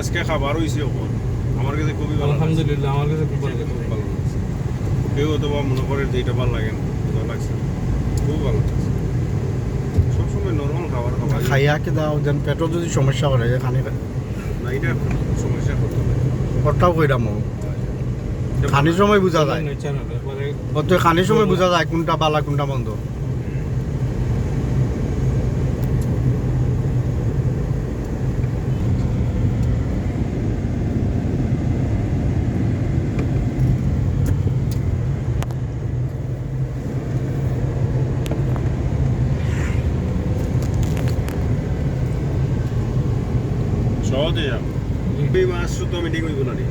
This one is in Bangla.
আজকে খাবার হয়েছে ওপর। আমার কাছে খুবই ভালো। আলহামদুলিল্লাহ আমার কাছে খুব ভালো খুব ভালো লাগছে কেউ অথবা মনে করে যে এটা ভালো লাগে না। ভালো লাগছে খুব ভালো লাগছে। সবসময় নরমাল খাবার খাবার খাইয়া কি দাও যেন পেটও যদি সমস্যা করে খানি না এটা সমস্যা করতে হবে। কটাও কইরাম খানির সময় বোঝা যায়। খানির সময় বোঝা যায় কোনটা বালা কোনটা বন্ধ সহজে যাও এই মাছ তো মিটিং হইব না রে